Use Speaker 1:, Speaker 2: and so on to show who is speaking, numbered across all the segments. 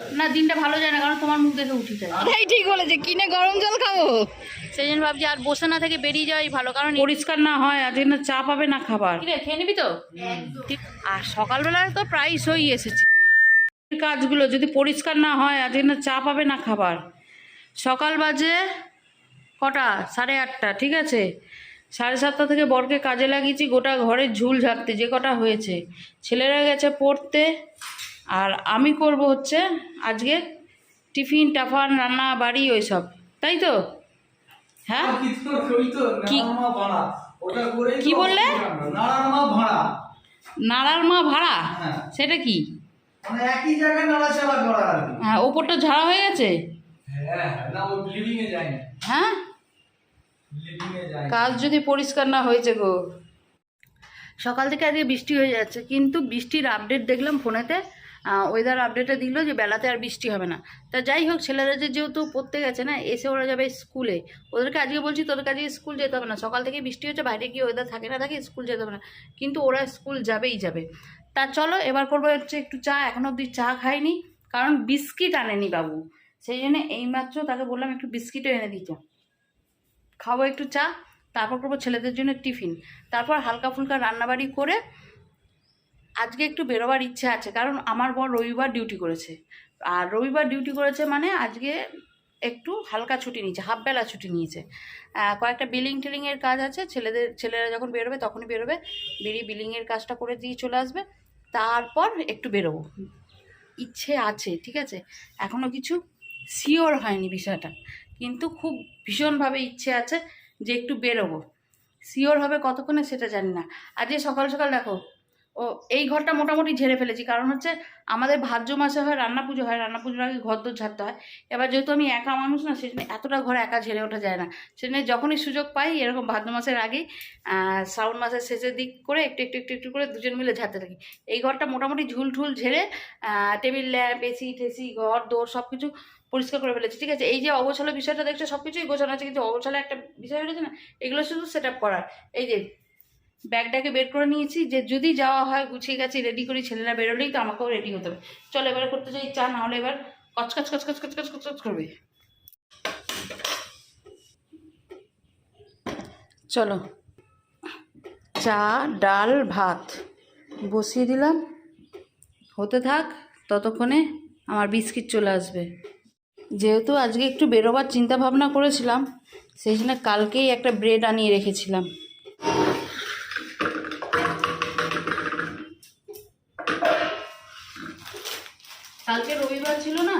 Speaker 1: না দিনটা ভালো যায় না কারণ তোমার মুখ দেখে উঠি যায়।
Speaker 2: এটাই ঠিক বলেছে কিনে গরম জল খাব?
Speaker 1: সেই জন্য ভাবছি আর বসে না থেকে বেরিয়ে যাওয়াই ভালো কারণ
Speaker 3: পরিষ্কার না হয় আজকে না চা পাবে না খাবার।
Speaker 1: কি রে খেয়ে নিবি তো? আর সকালবেলায় তো প্রায় সই এসেছে।
Speaker 3: কাজগুলো যদি পরিষ্কার না হয় আজকে না চা পাবে না খাবার। সকাল বাজে কটা? সাড়ে আটটা ঠিক আছে? সাড়ে সাতটা থেকে বরকে কাজে লাগিয়েছি গোটা ঘরে ঝুল ঝাড়তে যে কটা হয়েছে। ছেলেরা গেছে পড়তে আর আমি করব হচ্ছে আজকে টিফিন টাফান রান্না বাড়ি ওই সব তাই তো? হ্যাঁ? কি? কি? বললে? নাড়ার মা ভাড়া।
Speaker 4: হ্যাঁ।
Speaker 3: সেটা কি?
Speaker 4: মানে
Speaker 3: হ্যাঁ ওপরটা ঝাড়া হয়ে গেছে?
Speaker 4: হ্যাঁ
Speaker 3: হ্যাঁ।
Speaker 4: না।
Speaker 3: কাজ যদি পরিষ্কার না হয়েছে গো।
Speaker 1: সকাল থেকে আজকে বৃষ্টি হয়ে যাচ্ছে কিন্তু বৃষ্টির আপডেট দেখলাম ফোনেতে। ওয়েদার আপডেটে দিল যে বেলাতে আর বৃষ্টি হবে না। তা যাই হোক, ছেলেরা যে যেহেতু পড়তে গেছে না, এসে ওরা যাবে স্কুলে ওদেরকে আজকে বলছি তোদেরকে আজকে স্কুল যেতে হবে না। সকাল থেকে বৃষ্টি হচ্ছে, বাইরে গিয়ে ওয়েদার থাকে না, থাকে স্কুল যেতে হবে না। কিন্তু ওরা স্কুল যাবেই যাবে। তা চলো, এবার করব হচ্ছে একটু চা, এখন অবধি চা খাইনি, কারণ বিস্কিট আনেনি বাবু। সেই জন্য এইমাত্র তাকে বললাম একটু বিস্কিটও এনে দিতে। খাব একটু চা, তারপর করব ছেলেদের জন্য টিফিন। তারপর হালকা ফুলকা রান্নাবাড়ি করে আজকে একটু বেরোবার ইচ্ছে আছে, কারণ আমার বর রবিবার ডিউটি করেছে। আর রবিবার ডিউটি করেছে মানে আজকে একটু হালকা ছুটি নিয়েছে হাফ বেলা ছুটি নিয়েছে। কয়েকটা বিলিং টিলিংয়ের কাজ আছে, ছেলেদের, ছেলেরা যখন বেরোবে তখনই বেরোবে, বেরিয়ে বিলিংয়ের কাজটা করে দিয়ে চলে আসবে, তারপর একটু বেরোবো। ইচ্ছে আছে, ঠিক আছে? এখনও কিছু শিওর হয়নি বিষয়টা, কিন্তু খুব ভীষণভাবে ইচ্ছে আছে যে একটু বেরোবো। শিওর হবে কতক্ষণে সেটা জানি না। আজকে সকাল সকাল দেখো ও, এই ঘরটা মোটামুটি ঝেড়ে ফেলেছি। কারণ হচ্ছে আমাদের ভাদ্র মাসে হয়, রান্না পুজো হয়, রান্না পুজোর আগে ঘর দোর ঝাড়তে হয়। এবার যেহেতু আমি একা মানুষ না, সেজন্য এতটা ঘর একা ঝেড়ে ওঠা যায় না। সেজন্য যখনই সুযোগ পাই, এরকম ভাদ্র মাসের আগেই শ্রাবণ মাসের শেষের দিক করে একটু একটু একটু একটু করে দুজন মিলে ঝাড়তে থাকি। এই ঘরটা মোটামুটি ঝুল ঠুল ঝেড়ে টেবিল, ল্যাম্প, এসি, টেসি, ঘর, দোর সব কিছু পরিষ্কার করে ফেলেছি। ঠিক আছে? এই যে অগোছালো বিষয়টা দেখছ সব কিছুই গোছানো আছে, কিন্তু অগোছালো একটা বিষয় রয়েছে না, এগুলো শুধু সেট আপ করার। এই যে ব্যাগটাকে বের করে নিয়েছি, যে যদি যাওয়া হয় গুছিয়ে গেছি রেডি করি, ছেলেরা বেরোলেই তো আমাকেও রেডি হতে হবে। চলো এবারে করতে চাই চা, নাহলে এবার কচকচ কচকচ কচকচ কচকচ করবে। চলো। চা, ডাল, ভাত বসিয়ে দিলাম। হতে থাক, ততক্ষণে আমার বিস্কিট চলে আসবে। যেহেতু আজকে একটু বেরোবার চিন্তা ভাবনা করেছিলাম, সেই জন্য কালকেই একটা ব্রেড আনিয়ে রেখেছিলাম। কালকে রবিবার ছিল না,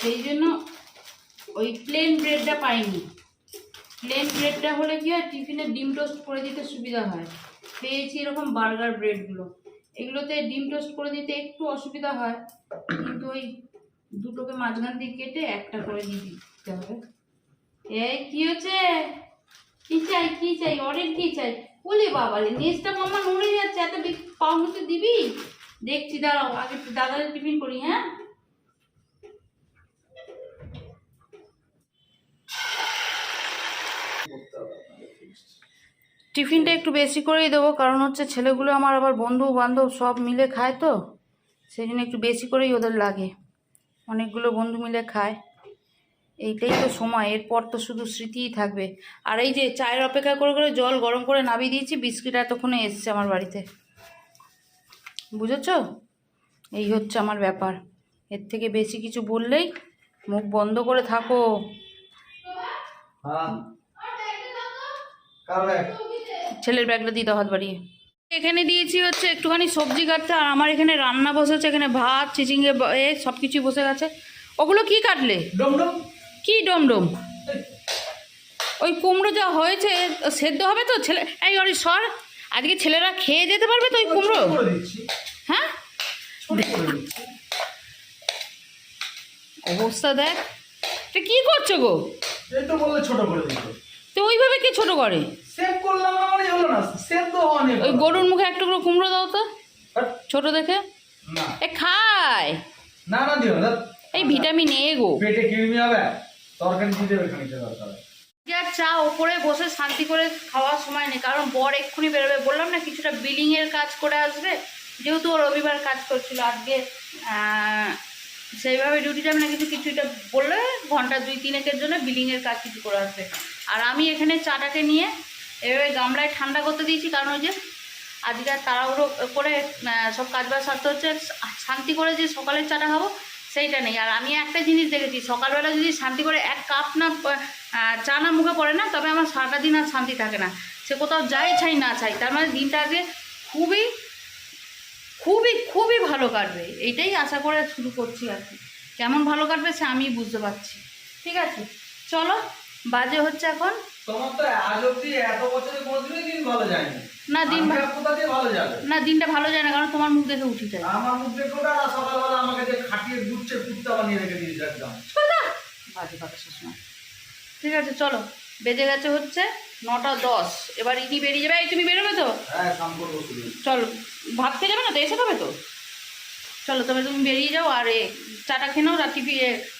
Speaker 1: সেই জন্য ওই প্লেন ব্রেডটা পাইনি। প্লেন ব্রেডটা হলে কি হয়, টিফিনে ডিম টোস্ট করে দিতে সুবিধা হয়। পেয়েছি এরকম বার্গার ব্রেডগুলো এগুলোতে ডিম টোস্ট করে দিতে একটু অসুবিধা হয়, কিন্তু ওই দুটোকে মাঝখান দিয়ে কেটে একটা করে দিয়ে দিতে হবে। এই, কি হচ্ছে? কি চাই কি চাই? অনেক কি চাই। বলে বাবা রে নেচটা মামা নড়ে যাচ্ছে, এত পাউন্ড দিবি? দেখছি, দাঁড়াও, আগে দাদাদের টিফিন করি হ্যাঁ? টিফিনটা একটু বেশি করেই দেবো, কারণ হচ্ছে ছেলেগুলো আমার আবার বন্ধু বান্ধব সব মিলে খায় তো, সেই জন্য একটু বেশি করেই ওদের লাগে। অনেকগুলো বন্ধু মিলে খায়। এইটাই তো সময়, এরপর তো শুধু স্মৃতিই থাকবে। আর এই যে চায়ের অপেক্ষা করে করে জল গরম করে নামিয়ে দিয়েছি, বিস্কিট এতক্ষণে এসছে আমার বাড়িতে। বুঝেছ? এই হচ্ছে আমার ব্যাপার। এর থেকে বেশি কিছু বললেই মুখ বন্ধ করে থাকো।
Speaker 4: হ্যাঁ?
Speaker 3: ছেলের ব্যাগটা দিয়ে দাও হাত বাড়িয়ে। এখানে দিয়েছি হচ্ছে একটুখানি সবজি কাটতে আর আমার এখানে রান্না বসেছে এখানে ভাত চিচিঙ্গে এ সব কিছুই বসে গেছে। ওগুলো কি কাটলে? কি ডমডম? ওই কুমড়ো যা হয়েছে সেদ্ধ হবে তো? ছেলে এই অরি সর। আজকে ছেলেরা খেয়ে যেতে পারবে তো ওই কুমড়ো?
Speaker 4: দিচ্ছি।
Speaker 3: হ্যাঁ?
Speaker 4: দিচ্ছি।
Speaker 3: অবস্থা দেখ। কি করছ গো?
Speaker 4: এই তো বললে ছোট করে দিতে
Speaker 3: তো ওইভাবে কি ছোট করে?
Speaker 4: সেভ করলাম না মানে হলো না সেভ তো হওয়া
Speaker 3: ওই গরুর মুখে এক টুকরো কুমড়ো দাও তো ছোট দেখে।
Speaker 4: না।
Speaker 3: এ খায়।
Speaker 4: না না দিও না।
Speaker 3: এই ভিটামিন এ গো।
Speaker 4: পেটে কৃমি হবে তরকারি দিয়ে দেবে খানিকটা দরকার হয়।
Speaker 3: আর চা ওপরে বসে শান্তি করে খাওয়ার সময় নেই কারণ বর এক্ষুনি বেরোবে। বললাম না কিছুটা বিলিংয়ের কাজ করে আসবে যেহেতু ও রবিবার কাজ করছিল আজকে
Speaker 1: সেইভাবে ডিউটি যাবে না কিন্তু কিছুটা বললে ঘণ্টা দুই তিনেকের জন্য বিলিংয়ের কাজ কিছু করে আসবে। আর আমি এখানে চাটাকে নিয়ে এভাবে গামলায় ঠান্ডা করতে দিয়েছি, কারণ ওই যে আজকে তাড়াহুড়ো করে সব কাজ বাজ সারতে হচ্ছে, শান্তি করে যে সকালের চাটা খাব, সেইটা নেই। আর আমি একটা জিনিস দেখেছি, সকালবেলা যদি শান্তি করে এক কাপ না চা না মুখে পড়ে না, তবে আমার সারাটা দিন আর শান্তি থাকে না। সে কোথাও যাই চাই না চাই তার মানে দিনটা আজকে খুবই খুবই খুবই ভালো কাটবে। এইটাই আশা করে শুরু করছি আর কি। কেমন ভালো কাটবে সে আমি বুঝতে পারছি। ঠিক আছে? চলো। বাজে হচ্ছে এখন?
Speaker 4: তোমার তো আজ অব্দি এত বছরে কোনোদিনই দিন ভালো যায়নি।
Speaker 1: না দিন
Speaker 4: ভালো যাবে?
Speaker 1: না দিনটা ভালো যায় না কারণ তোমার মুখ দেখে উঠি যায়।
Speaker 4: আমার মধ্যে কোটা আর সকালবেলা আমাকে যে খাটিয়ে দুধছে কুত্তা বানিয়ে রেখে দিয়েছে একদম।
Speaker 1: বাজে কথা শোনা ঠিক আছে চলো। বেজে গেছে হচ্ছে নটা দশ। এবার ইনি বেরিয়ে যাবে। এই তুমি বেরোবে তো?
Speaker 4: হ্যাঁ
Speaker 1: চলো। ভাত খেয়ে যাবে না তো? এসে খাবে তো? চলো তবে তুমি বেরিয়ে যাও আর এ চাটা খেয়ে নাও। রাত্রি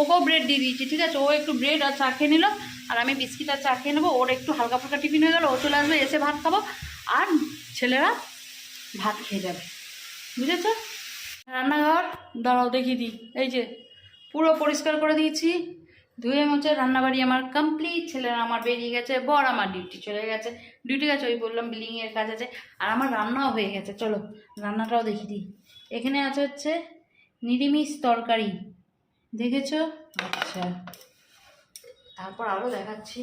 Speaker 1: ওকেও ব্রেড দিয়ে দিয়েছি ঠিক আছে? ও একটু ব্রেড আর চা খেয়ে নিল। আর আমি বিস্কিট আর চা খেয়ে নেব, ওর একটু হালকা ফুলকা টিফিন হয়ে গেলো, ও চলে আসবে, এসে ভাত খাব, আর ছেলেরা ভাত খেয়ে যাবে। বুঝেছ? রান্নাঘর, দাঁড়াও দেখিয়ে দিই। এই যে, পুরো পরিষ্কার করে দিয়েছি। ধুয়ে মুছে রান্নাবাড়ি আমার কমপ্লিট ছেলেরা আমার বেরিয়ে গেছে, বর আমার ডিউটি চলে গেছে। ডিউটি গেছে, ওই বললাম বিলিংয়ের কাজ আছে, আর আমার রান্নাও হয়ে গেছে, চলো, রান্নাটাও দেখিয়ে দিই। এখানে আছে হচ্ছে নিরামিষ তরকারি, দেখেছ? আচ্ছা। তারপর আরও দেখাচ্ছি।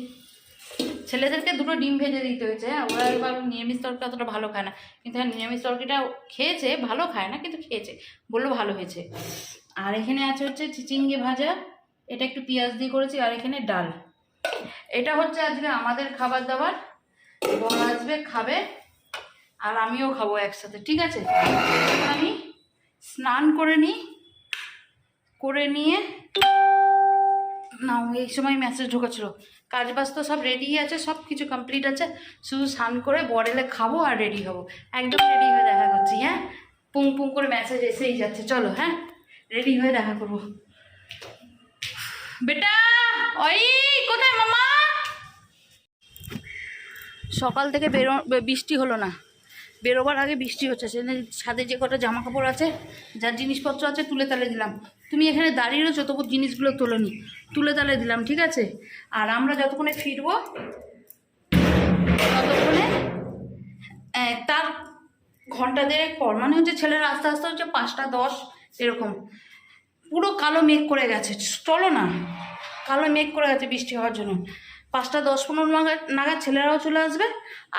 Speaker 1: ছেলেদেরকে দুটো ডিম ভেজে দিতে হয়েছে হ্যাঁ? ওরা এবার নিরামিষ তরকারি অতটা ভালো খায় না। কিন্তু হ্যাঁ নিরামিষ তরকারিটা খেয়েছে, ভালো খায় না, কিন্তু খেয়েছে। বলল ভালো হয়েছে। আর এখানে আছে হচ্ছে চিচিঙ্গে ভাজা, এটা একটু পেঁয়াজ দিয়ে করেছি, আর এখানে ডাল। এটা হচ্ছে আজকে আমাদের খাবার দাবার। বর আসবে, খাবে, আর আমিও খাব একসাথে, ঠিক আছে? আমি স্নান করে নিই, করে নিয়ে না, এই সময় মেসেজ ঢোকাচ্ছিল কাজ বাজ তো সব রেডি আছে, সব কিছু কমপ্লিট আছে। শুধু স্নান করে বর এলে খাব আর রেডি হব। একদম রেডি হয়ে দেখা করছি হ্যাঁ? পুং পুং করে মেসেজ এসেই যাচ্ছে। চলো হ্যাঁ? রেডি হয়ে দেখা করব। বেটা, ওই, কোথায় মামা? সকাল থেকে বেরো বৃষ্টি হলো না। বেরোবার আগে বৃষ্টি হচ্ছে। সেদিন ছাদে যে কটা জামা কাপড় আছে, যার জিনিসপত্র আছে তুলে তালে দিলাম। তুমি এখানে দাঁড়িয়ে রয়েছো, তবু জিনিসগুলো তুলে তোলোনি তুলে তালে দিলাম, ঠিক আছে? আর আমরা যতক্ষণে ফিরবো, ততক্ষণে তার ঘণ্টা দেড়েক পর মানে হচ্ছে ছেলেরা আস্তে আস্তে হচ্ছে পাঁচটা দশ, এরকম। পুরো কালো মেঘ করে গেছে, চলো না। কালো মেঘ করে গেছে বৃষ্টি হওয়ার জন্য। পাঁচটা দশ পনেরো নাগাদ নাগাদ ছেলেরাও চলে আসবে।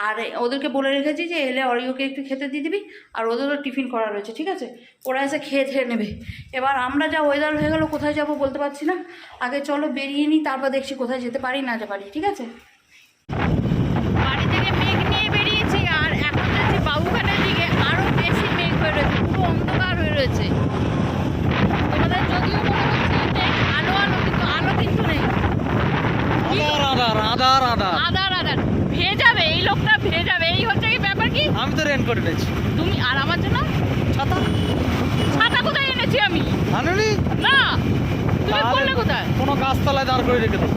Speaker 1: আর ওদেরকে বলে রেখেছি যে, এলে অরিওকে একটু খেতে দিয়ে দিবি। আর ওদেরও টিফিন করা রয়েছে, ঠিক আছে? ওরা এসে খেয়ে খেয়ে নেবে। এবার আমরা যা ওয়েদার হয়ে গেলো, কোথায় যাব বলতে পারছি না। আগে চলো বেরিয়ে নিই তারপর দেখছি কোথায় যেতে পারি, না যেতে পারি, ঠিক আছে?
Speaker 2: বাড়ি থেকে মেঘ নিয়ে বেরিয়েছি, আর এখন যাচ্ছি বাবুখানের দিকে। আরও বেশি মেঘ অন্ধকার হয়ে রয়েছে। তোমাদের যদিও মনে হচ্ছে আলো আলো, কিন্তু আলো কিন্তু নেই।
Speaker 5: আধার আধার আধার আধার
Speaker 2: আদার আদার ভেজাবে এই লোকটা ভেজাবে এই হচ্ছে কি ব্যাপার কি?
Speaker 5: আমি তো রেনকোট এনেছি
Speaker 2: তুমি আর আমার জন্য?
Speaker 5: ছাতা?
Speaker 2: ছাতা কোথায় এনেছি আমি?
Speaker 5: আনুনি?
Speaker 2: না। তুমি করলে কোথায়?
Speaker 5: কোনো গাছতলায় দাঁড় করে রেখে দেবো।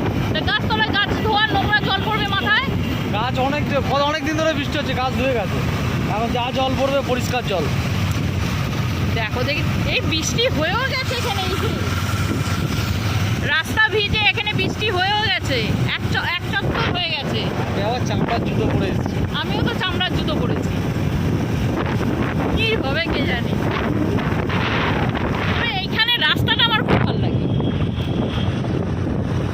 Speaker 2: গাছতলায় গাছ ধোয়া নোংরা জল পড়বে মাথায়?
Speaker 5: গাছ অনেক অনেক দিন ধরে বৃষ্টি হচ্ছে গাছ ধুয়ে গেছে। এখন যা জল পড়বে পরিষ্কার জল।
Speaker 2: দেখো দেখি এই বৃষ্টি হয়েও গেছে এখানে রাস্তা ভিজে এখানে বৃষ্টি হয়েও গেছে। এক এক চক্কর হয়ে গেছে।
Speaker 5: আবার চামড়ার জুতো পরে
Speaker 2: আমিও তো চামড়ার জুতো পরেছি। কি হবে কে জানি তবে এইখানে রাস্তাটা আমার খুব ভালো লাগে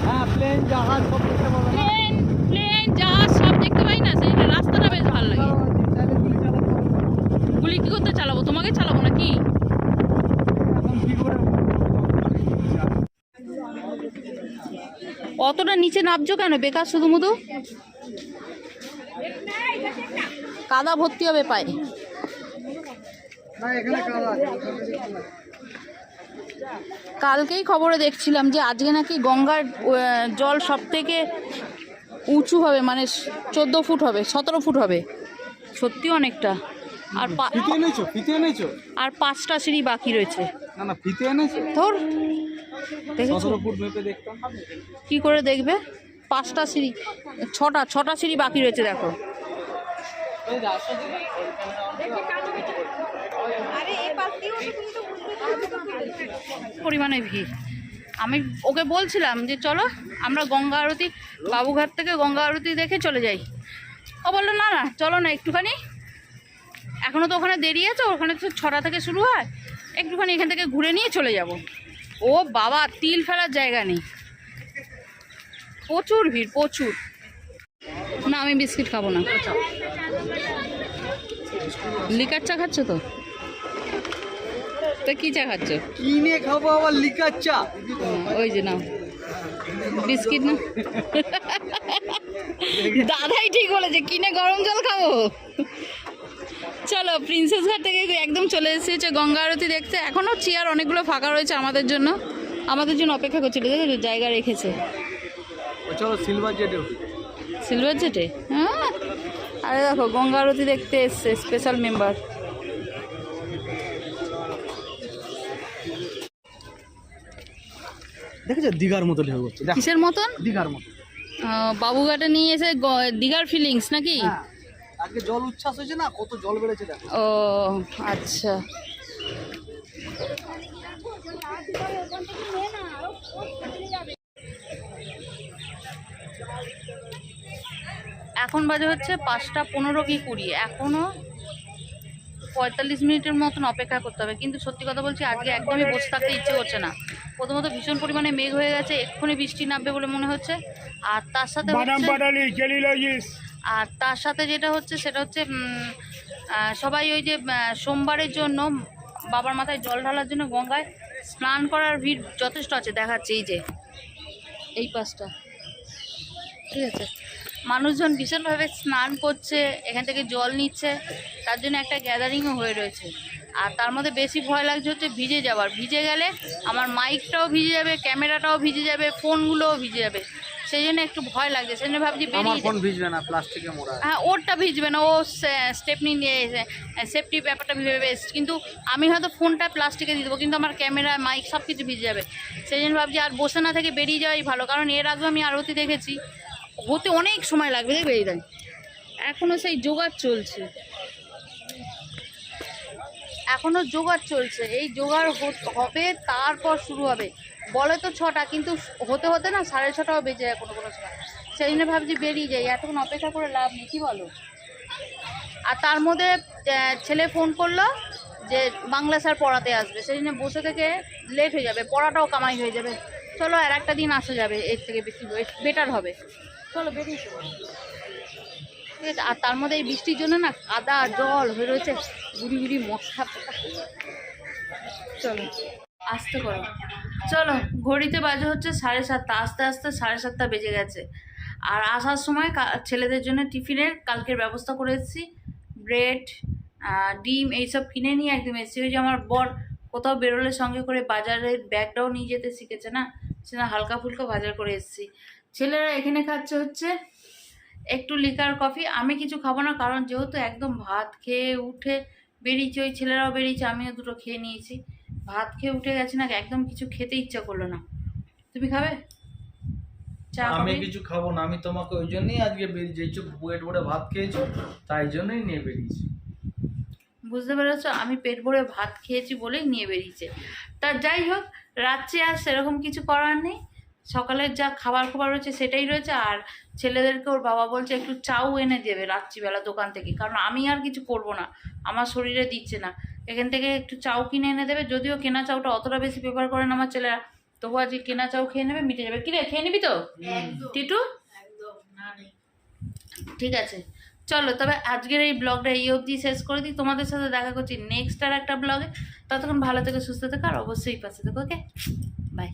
Speaker 5: হ্যাঁ প্লেন জাহাজ সব দেখতে পাবে না
Speaker 2: প্লেন প্লেন জাহাজ সব দেখতে পাই না সেই রাস্তাটা বেশ ভালো লাগে গুলি কি করতে চালাবো তোমাকে চালাবো নাকি
Speaker 5: এখন কি করে
Speaker 1: অতটা কেন? বেকার শুধু মুধু? কাদা ভর্তি হবে পায়ে।
Speaker 5: কাদা
Speaker 1: কালকেই খবরে দেখছিলাম যে আজকে নাকি গঙ্গার জল সব থেকে উঁচু হবে মানে চোদ্দ ফুট হবে সতেরো ফুট হবে। সত্যি অনেকটা। আর পা-
Speaker 5: ফিতে এনেছো? ফিতে এনেছো?
Speaker 1: আর পাঁচটা সিঁড়ি বাকি রয়েছে।
Speaker 5: না না ফিতে এনেছো?
Speaker 1: ধর দেখেছ?
Speaker 5: সতেরো ফুট মেপে দেখতাম।
Speaker 1: কি করে দেখবে? পাঁচটা সিঁড়ি ছটা ছটা সিঁড়ি বাকি রয়েছে দেখো। পরিমাণে ভিড়। আমি ওকে বলছিলাম যে চলো আমরা গঙ্গা আরতি বাবুঘাট থেকে গঙ্গা আরতি দেখে চলে যাই। ও বলল না না চলো না একটুখানি। এখনও তো ওখানে দেরি আছে ওখানে তো ছটা থেকে শুরু হয়। একটুখানি এখান থেকে ঘুরে নিয়ে চলে যাব। ও বাবা তিল ফেলার জায়গা নেই। প্রচুর ভিড় প্রচুর। না আমি বিস্কিট খাব না। লিকার চা খাচ্ছ তো? তো কী চা খাচ্ছ?
Speaker 5: কিনে খাব আবার লিকার চা।
Speaker 1: ওই যে নাও। বিস্কিট না? দাদাই ঠিক বলেছে কিনে গরম জল খাব। চলো প্রিন্সেস ঘাট থেকে একদম চলে এসেছে গঙ্গা আরতি দেখতে। এখনও চেয়ার অনেকগুলো ফাঁকা রয়েছে আমাদের জন্য। আমাদের জন্য অপেক্ষা করছিল জায়গা রেখেছে।
Speaker 5: চলো সিলভার জেটে
Speaker 1: সিলভার জেটে হ্যাঁ। আরে দেখো গঙ্গা আরতি দেখতে এসছে স্পেশাল মেম্বার
Speaker 5: দেখেছ? দীঘার মতো ঢেউ হচ্ছে।
Speaker 1: কিসের মতন?
Speaker 5: দীঘার মতো।
Speaker 1: বাবুঘাটে নিয়ে এসে গ- দীঘার ফিলিংস নাকি?
Speaker 5: হ্যাঁ। আজকে জল উচ্ছ্বাস হয়েছে না? কত জল বেড়েছে দেখো।
Speaker 1: ও আচ্ছা। এখন বাজে হচ্ছে পাঁচটা পনেরো কি কুড়ি। এখনও পঁয়তাল্লিশ মিনিটের মতন অপেক্ষা করতে হবে। কিন্তু সত্যি কথা বলছি আজকে একদমই বসে থাকতে ইচ্ছে করছে না। প্রথমত ভীষণ পরিমাণে মেঘ হয়ে গেছে এক্ষুনি বৃষ্টি নামবে বলে মনে হচ্ছে। আর তার সাথে আর তার সাথে যেটা হচ্ছে সেটা হচ্ছে সবাই ওই যে সোমবারের জন্য বাবার মাথায় জল ঢালার জন্য গঙ্গায় স্নান করার ভিড় যথেষ্ট আছে দেখাচ্ছে এই যে। এই পাশটা। ঠিক আছে? মানুষজন ভীষণভাবে স্নান করছে এখান থেকে জল নিচ্ছে তার জন্য একটা গ্যাদারিংও হয়ে রয়েছে। আর তার মধ্যে বেশি ভয় লাগছে হচ্ছে ভিজে যাওয়ার। ভিজে গেলে আমার মাইকটাও ভিজে যাবে ক্যামেরাটাও ভিজে যাবে ফোনগুলোও ভিজে যাবে। সেই জন্য একটু ভয় লাগছে সেই জন্য ভাবছি বেরিয়ে
Speaker 5: ফোন ভিজবে না প্লাস্টিকে মোড়া।
Speaker 1: হ্যাঁ ওরটা ভিজবে না ও স্টেপনি নিয়ে সেফটি ব্যাপারটা ভেবে এসছে। কিন্তু আমি হয়তো ফোনটা প্লাস্টিকে দিয়ে দেবো কিন্তু আমার ক্যামেরা মাইক সব কিছু ভিজে যাবে। সেই জন্য ভাবছি আর বসে না থেকে বেরিয়ে যাওয়াই ভালো কারণ এর আগেও আমি আরতি দেখেছি। হতে অনেক সময় লাগবে, দেখবে এই এখনও সেই জোগাড় চলছে। এখনও জোগাড় চলছে। এই জোগাড় হবে, তারপর শুরু হবে। বলে তো ছটা, কিন্তু হতে হতে না সাড়ে ছটাও বেজে যায় কোনো কোনো সময়। সেই জন্য ভাবছি বেরিয়ে যাই, এতক্ষণ অপেক্ষা করে লাভ নেই, কি বলো? আর তার মধ্যে ছেলে ফোন করল যে বাংলা স্যার পড়াতে আসবে। সেই জন্য বসে থেকে লেট হয়ে যাবে, পড়াটাও কামাই হয়ে যাবে। চলো আর একটা দিন আসা যাবে, এর থেকে বেশি বেটার হবে। চলো বেরিয়ে আর তার মধ্যে এই বৃষ্টির জন্য না কাদা, জল হয়ে রয়েছে, গুড়ি গুড়ি মশা চলো, আসতে করো। চলো, ঘড়িতে বাজে হচ্ছে সাড়ে সাতটা, আস্তে আস্তে সাড়ে সাতটা বেজে গেছে। আর আসার সময় ছেলেদের জন্য টিফিনের কালকের ব্যবস্থা করে এসেছি। ব্রেড ডিম এইসব কিনে নিয়ে একদম এসেছি। ওই যে আমার বর কোথাও বেরোলে সঙ্গে করে বাজারের ব্যাগটাও নিয়ে যেতে শিখেছে না? সেটা হালকা ফুলকা বাজার করে এসেছি। ছেলেরা এখানে খাচ্ছে হচ্ছে একটু লিকার কফি আমি কিছু খাব না কারণ যেহেতু একদম ভাত খেয়ে উঠে বেরিয়েছি ওই ছেলেরাও বেরিয়েছে আমিও দুটো খেয়ে নিয়েছি। ভাত খেয়ে উঠে গেছে না একদম কিছু খেতে ইচ্ছা করল না। তুমি খাবে? চা
Speaker 4: আমি কিছু খাব না আমি তোমাকে ওই জন্যই আজকে বেরিয়েছি পেট ভরে ভাত খেয়েছো তাই জন্যই নিয়ে বেরিয়েছি।
Speaker 1: বুঝতে পেরেছ? আমি পেট ভরে ভাত খেয়েছি বলেই নিয়ে বেরিয়েছে। তা যাই হোক রাত্রে আর সেরকম কিছু করার নেই। সকালের যা খাবার খাবার রয়েছে সেটাই রয়েছে আর ছেলেদেরকে ওর বাবা বলছে একটু চাউ এনে দেবে রাত্রিবেলা দোকান থেকে কারণ আমি আর কিছু করব না আমার শরীরে দিচ্ছে না। এখান থেকে একটু চাউ কিনে এনে দেবে যদিও কেনা চাউটা অতটা বেশি প্রেফার করে না আমার ছেলেরা তবু আজকে কেনা চাউ খেয়ে নেবে মিটে যাবে। কিরে খেয়ে নিবি তো? টিটু? ঠিক আছে। চলো তবে আজকের এই ব্লগটা এই অবধি শেষ করে দিই। তোমাদের সাথে দেখা করছি নেক্সট আর একটা ব্লগে। ততক্ষণ ভালো থেকে সুস্থ থেকো আর অবশ্যই পাশে থেকো ওকে? বাই।